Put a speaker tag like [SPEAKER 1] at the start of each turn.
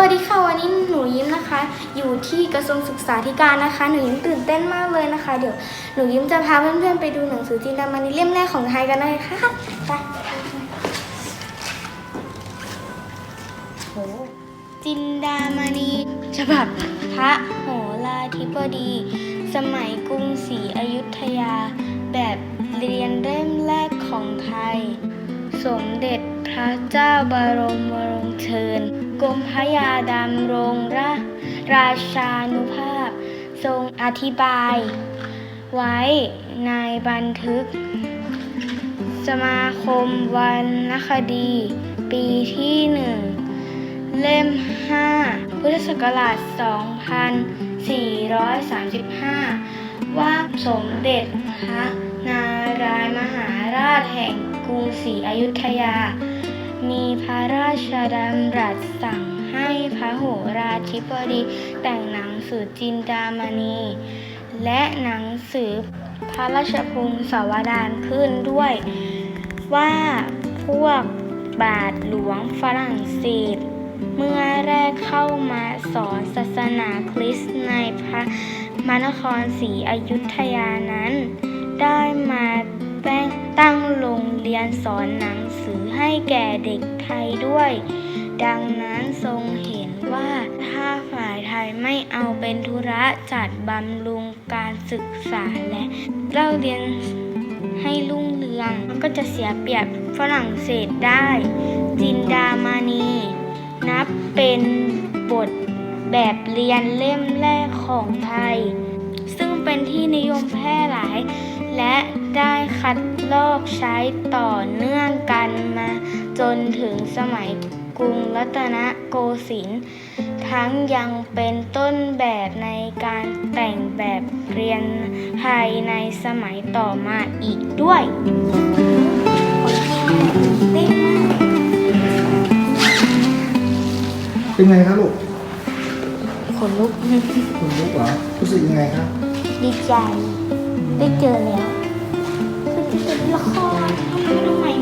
[SPEAKER 1] วัสดีค่ะวันนี้หนูยิ้มนะคะ อยู่ที่กระทรวงศึกษาธิการนะคะ หนูยิ้มตื่นเต้นมากเลยนะคะ เดี๋ยวหนูยิ้มจะพาเพื่อนๆไปดูหนังสือจินดามานิเล่มแรกของไทยกันเลยค่ะไปจินดามณีฉบับพระโหราธิบดี สมัยกรุงศรีอยุธยา แบบเรียนเริ่มแรกของ สมเด็จพระเจ้าบรมวรงเชิญกรมพระยาดำรงราราชานุภาพ ทรงอธิบาย ไว้ในบันทึก สมาคมวรรณคดี ปีที่หนึ่งเล่ม 5 พุทธศักราช 2435 ว่าสมเด็จพระนารายมหาราช อศรีอยุธยา มีพระราชดำรัสสั่งให้พระโหราธิบดีแต่งหนังสือจินดามณี และหนังสือพระราชพงศาวดารขึ้นด้วยว่าพวกบาทหลวงฝรั่งเศส เมื่อแรกเข้ามาสอนศาสนาคริสต์ในพระมนครศรีอยุธยานั้น ได้มา ต่งตั้งโรงเรียนสอนหนังสือให้แก่เด็กไทยด้วย ดังนั้นทรงเห็นว่าถ้าฝ่ายไทยไม่เอาเป็นธุระจัดบำรุงการศึกษาและเล่าเรียนให้รุ่งเรืองมันก็จะเสียเปรียบฝรั่งเศสได้ จินดามานี นับเป็นบทแบบเรียนเล่มแรกของไทย ซึ่งเป็นที่นิยมแพร่หลาย และได้คัดลอกใช้ต่อเนื่องกันมาจนถึงสมัยกรุงรัตนโกสินทร์ทั้งยังเป็นต้นแบบในการแต่งแบบเรียนไทยในสมัยต่อมาอีกด้วยเต้นมาก
[SPEAKER 2] เป็นไงครับลูก
[SPEAKER 1] ขนลุก
[SPEAKER 2] คุณลูกเหรอรู้สึกยังไงครับ
[SPEAKER 1] ดีใจ ได้เจอแล้วคือจะเป็นละครทำไมดูใหม่